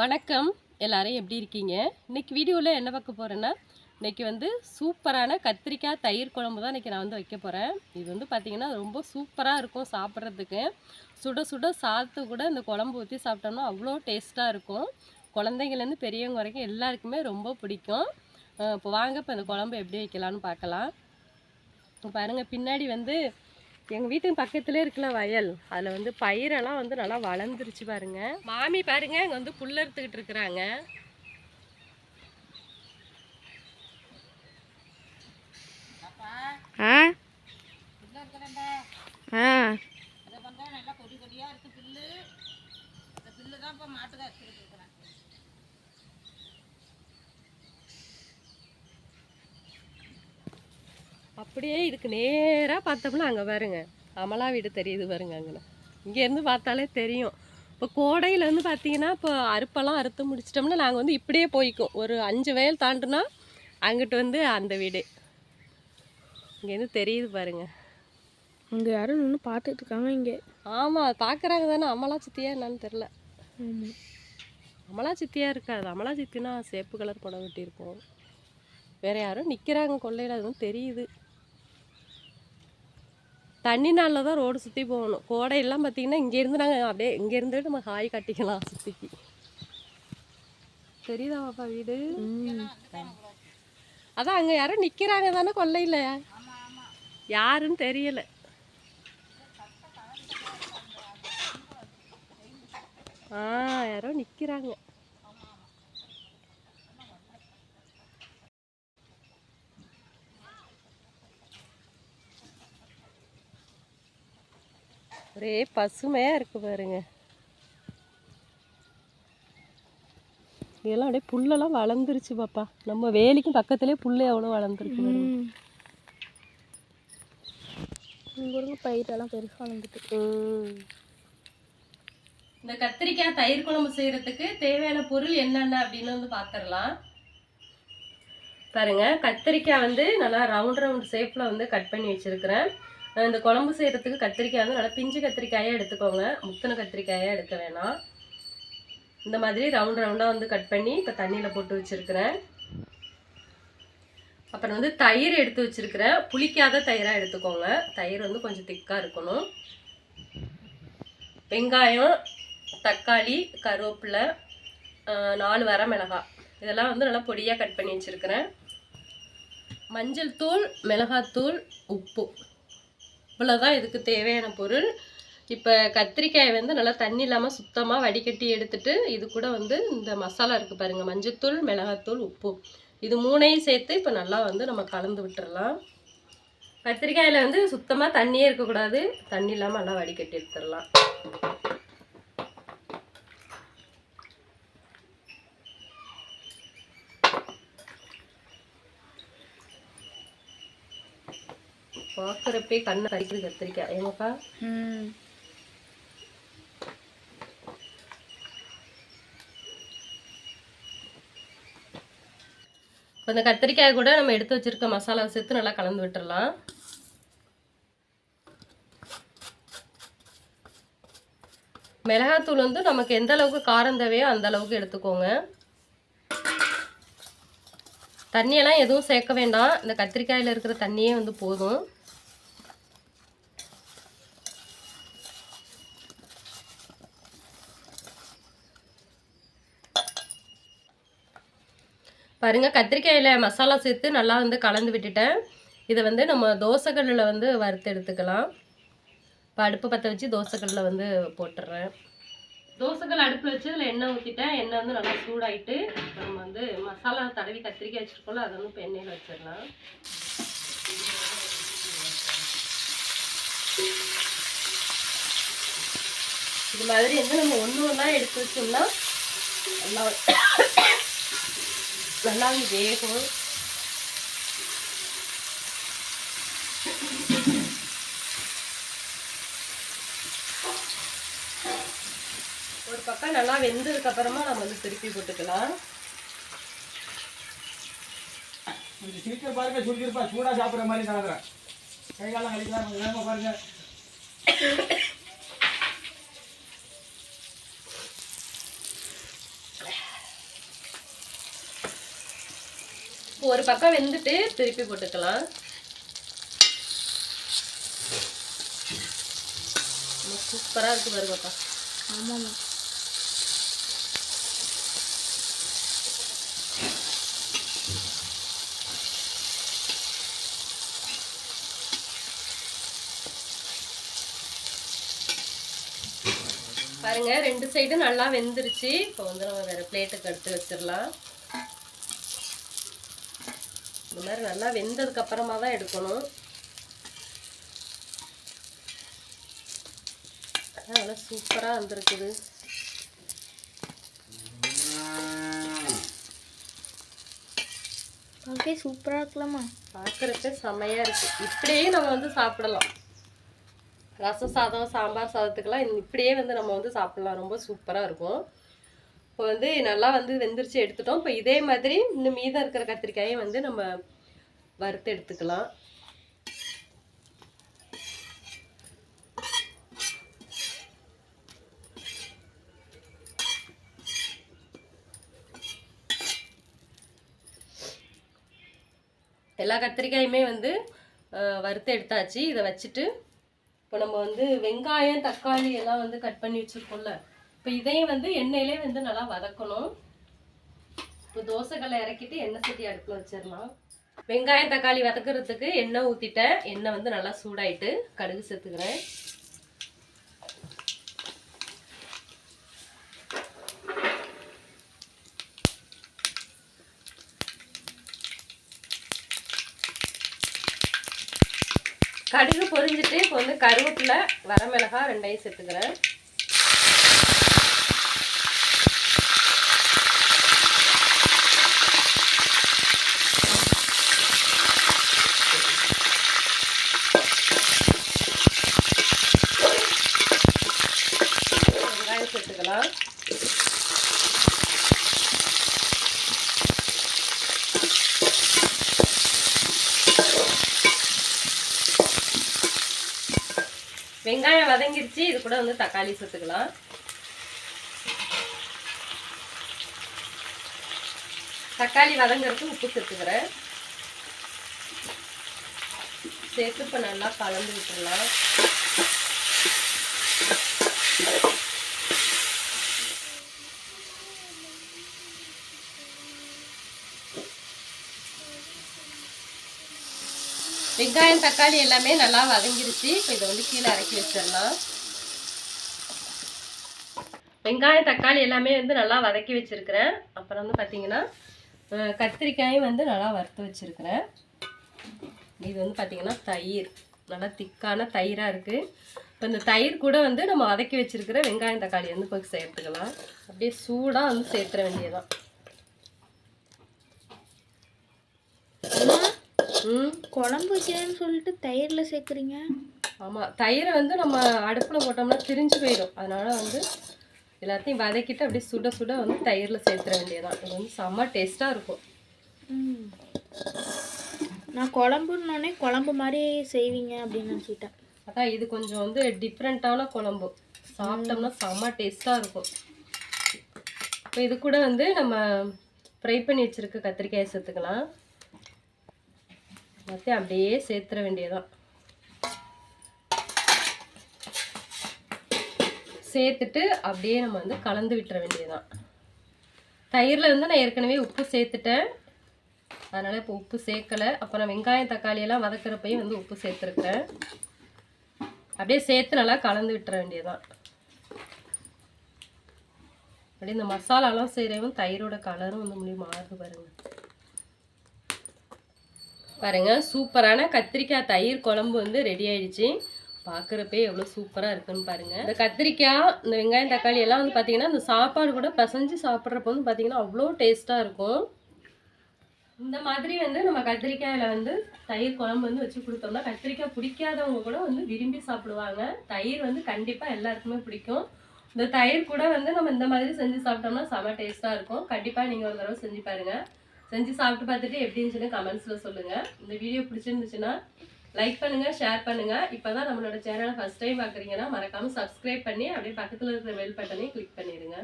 வணக்கம். எல்லாரும் எப்படி இருக்கீங்க? இன்னைக்கு வீடியோவில் என்ன பார்க்க போகிறேன்னா இன்றைக்கி வந்து சூப்பரான கத்திரிக்காய் தயிர் குழம்பு தான் இன்றைக்கி நான் வந்து வைக்க போகிறேன் இது வந்து பார்த்திங்கன்னா ரொம்ப சூப்பராக இருக்கும் சாப்பிட்றதுக்கு. சுட சுட சாத்து கூட இந்த குழம்பு ஊற்றி சாப்பிட்டோம்னா அவ்வளோ டேஸ்ட்டாக இருக்கும். குழந்தைங்கள்லேருந்து பெரியவங்க வரைக்கும் எல்லாருக்குமே ரொம்ப பிடிக்கும். இப்போ வாங்க இப்போ இந்த குழம்பு எப்படி வைக்கலான்னு பார்க்கலாம். பாருங்கள் பின்னாடி வந்து எங்கள் வீட்டுக்கு பக்கத்துலேயே இருக்குல்ல வயல். அதில் வந்து பயிரெல்லாம் வந்து நல்லா வளர்ந்துருச்சு பாருங்க. மாமி பாருங்க இங்கே வந்து புல் அறுத்துக்கிட்டு இருக்கிறாங்க. ஆ? ஆ. அப்படியே இதுக்கு நேராக பார்த்தோம்னா அங்கே பாருங்க. அமலா வீடு தெரியுது பாருங்க அங்கே இங்கேருந்து பார்த்தாலே தெரியும். இப்போ கோடையில் வந்து பார்த்தீங்கன்னா இப்போ அறுப்பெல்லாம் அறுத்து முடிச்சிட்டோம்னா நாங்கள் வந்து இப்படியே போய்க்கும் ஒரு அஞ்சு வயல் தாண்டுனா அங்கிட்டு வந்து அந்த வீடு. இங்கேருந்து தெரியுது பாருங்க. அங்கே யாரும் நின்று பார்த்துட்டு இருக்காங்க இங்கே. ஆமாம் பார்க்குறாங்க தானே. அமலா சித்தியா என்னன்னு தெரில அமலா சித்தியா இருக்காது. அமலா சித்தினா சேப்பு கலர் புடவை கட்டியிருக்கோம் வேற யாரும் நிற்கிறாங்க கொள்ளையில் அதுவும் தெரியுது. தண்ணி நாளில் தான் ரோடு சுற்றி போகணும். கோடையெல்லாம் பார்த்தீங்கன்னா இங்கேருந்து நாங்கள் அப்படியே இங்கேருந்து நம்ம ஹாய் கட்டிக்கலாம் சுற்றிக்கு தெரியுதா பாப்பா வீடு? அதான் அங்கே யாரும் நிற்கிறாங்க தானே கொல்லையில் யாருன்னு தெரியல. ஆ யாரோ நிற்கிறாங்க ஒரே பசுமையா இருக்கு பாருங்க. இதெல்லாம் அப்படியே புல்லெல்லாம் வளர்ந்துருச்சு பாப்பா. நம்ம வேலிக்கும் பக்கத்துலேயே புல்லு எவ்வளோ வளர்ந்துருக்கு பாருங்க. பயிரெல்லாம் பெருசாக வந்துட்டு ம். இந்த கத்திரிக்காய் தயிர் குழம்பு செய்யறதுக்கு தேவையான பொருள் என்னென்ன அப்படின்னு வந்து பார்த்துடலாம் பாருங்க கத்திரிக்காய் வந்து நல்லா ரவுண்ட் ரவுண்ட் ஷேப்பில் வந்து கட் பண்ணி வச்சிருக்கிறேன். இந்த குழம்பு செய்கிறதுக்கு கத்திரிக்காய் வந்து நல்லா பிஞ்சு கத்திரிக்காயாக எடுத்துக்கோங்க. முத்தின கத்திரிக்காயாக எடுக்க வேணாம். இந்த மாதிரி ரவுண்ட் ரவுண்டாக வந்து கட் பண்ணி இப்போ தண்ணியில் போட்டு வச்சுருக்கிறேன். அப்புறம் வந்து தயிர் எடுத்து வச்சுருக்கிறேன். புளிக்காத தயிராக எடுத்துக்கோங்க. தயிர் வந்து கொஞ்சம் திக்காக இருக்கணும். வெங்காயம் தக்காளி கருவேப்பிலை நாலு வர மிளகாய். இதெல்லாம் வந்து நல்லா பொடியாக கட் பண்ணி வச்சுருக்கிறேன். மஞ்சள் தூள் மிளகாத்தூள் உப்பு. இவ்வளோதான் இதுக்கு தேவையான பொருள். இப்போ கத்திரிக்காயை வந்து நல்லா தண்ணி இல்லாமல் சுத்தமாக வடிகட்டி எடுத்துட்டு இது கூட வந்து இந்த மசாலா இருக்குது பாருங்கள் மஞ்சத்தூள் மிளகாத்தூள் உப்பு. இது மூணையும் சேர்த்து இப்போ நல்லா வந்து நம்ம கலந்து விட்டுடலாம் கத்திரிக்காயில் வந்து சுத்தமாக தண்ணியே இருக்கக்கூடாது. தண்ணி இல்லாமல் நல்லா வடிகட்டி எடுத்துடலாம். பார்க்குறப்பே கண்ணை கடிக்குது கத்திரிக்காய். ம். இப்போ இந்த கத்திரிக்காய் கூட நம்ம எடுத்து வச்சிருக்க மசாலா சேர்த்து நல்லா கலந்து விட்டுறலாம். மிளகாத்தூள் வந்து நமக்கு எந்த அளவுக்கு காரம் தேவையோ அந்த அளவுக்கு எடுத்துக்கோங்க. தண்ணியெல்லாம் எதுவும் சேர்க்க வேண்டாம். இந்த கத்திரிக்காயில் இருக்கிற தண்ணியே வந்து போதும். பாருங்கள் கத்திரிக்காயில் மசாலா சேர்த்து நல்லா வந்து கலந்து விட்டுட்டேன். இதை வந்து நம்ம தோசைக்கல்லில் வந்து வறுத்து எடுத்துக்கலாம். இப்போ அடுப்பு பற்ற வச்சு தோசைக்கல்லில் வந்து போட்டுடுறேன் தோசைக்கல் அடுப்பில் வச்சு அதில் எண்ணெய் ஊற்றிட்டேன் எண்ணெய் வந்து நல்லா சூடாகிட்டு நம்ம வந்து மசாலா தடவி கத்திரிக்காய் வச்சுருக்கோம்ல அதை வந்து இப்போ எண்ணெயில் வச்சிடலாம். இது மாதிரி வந்து நம்ம ஒன்று ஒன்றா எடுத்து வச்சோம்னா நல்லா நல்லா வேகும் ஒரு பக்கம் நல்லா வெந்ததுக்கு அப்புறமா நம்ம வந்து திருப்பி போட்டுக்கலாம் கொஞ்சம் சீக்கிரம் பாருங்க சுருக்கிருப்பா சூடா சாப்பிடுற மாதிரி சாப்பிட்றேன் கை காலம் கழிக்கலாம் கொஞ்சம் பாருங்க ஒரு பக்கம் வெந்துட்டு திருப்பி போட்டுக்கலாம். சூப்பராக இருக்கு பாருங்கப்பா ஆமாம்மா. பாருங்க ரெண்டு சைடும் நல்லா வெந்துருச்சு. இப்போ வந்து நம்ம வேற பிளேட்டுக்கு எடுத்து வச்சிடலாம். இந்த மாதிரி நல்லா வெந்ததுக்கு அப்புறமா தான் எடுக்கணும். நல்லா சூப்பராக வந்திருக்குது. ஓகே சூப்பராக இருக்கலாமா பார்க்குறப்ப செம்மையாக இருக்கு. இப்படியே நம்ம வந்து சாப்பிடலாம். ரசம் சாதம் சாம்பார் சாதத்துக்கெல்லாம் இப்படியே வந்து நம்ம வந்து சாப்பிடலாம். ரொம்ப சூப்பராக இருக்கும். இப்போ வந்து நல்லா வந்து வெந்துருச்சு எடுத்துட்டோம். இப்போ இதே மாதிரி இன்னும் மீதம் இருக்கிற கத்திரிக்காயை வந்து நம்ம வறுத்து எடுத்துக்கலாம். எல்லா கத்திரிக்காயுமே வந்து வறுத்து எடுத்தாச்சு. இதை வச்சுட்டு இப்போ நம்ம வந்து வெங்காயம் தக்காளி எல்லாம் வந்து கட் பண்ணி வச்சுருக்கோம்ல. இப்போ இதையும் வந்து எண்ணெயிலே வந்து நல்லா வதக்கணும். இப்போ தோசைக்கல்லை இறக்கிட்டு எண்ணெய் சட்டி அடுப்பில் வச்சிடலாம். வெங்காயம் தக்காளி வதக்குறதுக்கு எண்ணெய் ஊற்றிட்டேன் எண்ணெய் வந்து நல்லா சூடாயிட்டு கடுகு சேர்த்துக்கிறேன். கடுகு பொரிஞ்சிட்டு இப்போ வந்து கருவேப்பிலை வரமிளகாய் ரெண்டையும் சேர்த்துக்கிறேன். வெங்காயம் வெங்காயம் வதங்கிருச்சு. இது கூட வந்து தக்காளி சேர்த்துக்கலாம். தக்காளி வதங்குறதுக்கு உப்பு சேர்த்துக்கிறேன். சேர்த்து இப்போ நல்லா கலந்து விட்டுடலாம் வெங்காயம் தக்காளி எல்லாமே நல்லா வதங்கிருச்சு. இப்போ இதை வந்து கீழே இறக்கி வச்சிடலாம். வெங்காயம் தக்காளி எல்லாமே வந்து நல்லா வதக்கி வச்சுருக்கிறேன். அப்புறம் வந்து பார்த்தீங்கன்னா கத்திரிக்காயும் வந்து நல்லா வறுத்து வச்சுருக்கிறேன். இது வந்து பார்த்தீங்கன்னா தயிர். நல்லா திக்கான தயிராக இருக்குது இப்போ இந்த தயிர் கூட வந்து நம்ம வதக்கி வச்சுருக்கிற வெங்காயம் தக்காளி வந்து போய் சேர்த்துக்கலாம். அப்படியே சூடாக வந்து சேர்த்துற வேண்டியதான் குழம்பு வைக்கிறேன்னு சொல்லிட்டு தயிரில் சேர்க்குறீங்க? ஆமாம் தயிரை வந்து நம்ம அடுப்பில் போட்டோம்னா திரிஞ்சு போயிடும். அதனால வந்து எல்லாத்தையும் வதக்கிட்டு அப்படியே சுட சுட வந்து தயிரில் சேர்த்துற வேண்டியதான் இது வந்து செம்ம டேஸ்ட்டாக இருக்கும். நான் குழம்புன்னொடனே குழம்பு மாதிரி செய்வீங்க அப்படின்னு நினச்சிட்டேன் அதான் இது கொஞ்சம் வந்து டிஃப்ரெண்ட்டான குழம்பு. சாப்பிட்டோம்னா செம்ம டேஸ்ட்டாக இருக்கும். இப்போ இது கூட வந்து நம்ம ஃப்ரை பண்ணி வச்சுருக்க கத்திரிக்காயை சேர்த்துக்கலாம். எல்லாத்தையும் அப்படியே சேர்த்துற வேண்டியதான் சேர்த்துட்டு அப்படியே நம்ம வந்து கலந்து விட்டுற வேண்டியதான் தயிரில் வந்து நான் ஏற்கனவே உப்பு சேர்த்துட்டேன். அதனால் இப்போ உப்பு சேர்க்கலை. அப்புறம் வெங்காயம் தக்காளியெல்லாம் வதக்கிறப்பையும் வந்து உப்பு சேர்த்துருக்குறேன். அப்படியே சேர்த்து நல்லா கலந்து விட்டுற வேண்டியதான் அப்படியே இந்த மசாலாலாம் செய்கிறவும் தயிரோட கலரும் வந்து முடியும். மாறுது பாருங்கள் பாருங்க சூப்பரான கத்திரிக்காய் தயிர் குழம்பு வந்து ரெடி ஆயிடுச்சு. பார்க்குறப்பே எவ்வளோ சூப்பராக இருக்குன்னு பாருங்கள் இந்த கத்திரிக்காய் இந்த வெங்காயம் தக்காளி எல்லாம் வந்து பார்த்தீங்கன்னா இந்த சாப்பாடு கூட பசஞ்சு சாப்பிட்றப்ப வந்து பார்த்தீங்கன்னா அவ்வளோ டேஸ்ட்டாக இருக்கும். இந்த மாதிரி வந்து நம்ம கத்திரிக்காயில வந்து தயிர் குழம்பு வந்து வச்சு கொடுத்தோம்னா கத்திரிக்காய் பிடிக்காதவங்க கூட வந்து விரும்பி சாப்பிடுவாங்க. தயிர் வந்து கண்டிப்பாக எல்லாருக்குமே பிடிக்கும். இந்த தயிர் கூட வந்து நம்ம இந்த மாதிரி செஞ்சு சாப்பிட்டோம்னா செம டேஸ்ட்டாக இருக்கும். கண்டிப்பாக நீங்கள் ஒரு தடவை செஞ்சு பாருங்கள் செஞ்சு சாப்பிட்டு பார்த்துட்டு எப்படி இருந்துச்சுன்னு கமெண்ட்ஸில் சொல்லுங்கள் இந்த வீடியோ பிடிச்சிருந்துச்சுன்னா லைக் பண்ணுங்கள் ஷேர் பண்ணுங்கள் இப்போ தான் நம்மளோட சேனலை ஃபஸ்ட் டைம் பார்க்குறீங்கன்னா மறக்காமல் சப்ஸ்கிரைப் பண்ணி அப்படியே பக்கத்தில் இருக்கிற பெல் பட்டனையும் கிளிக் பண்ணிடுங்க.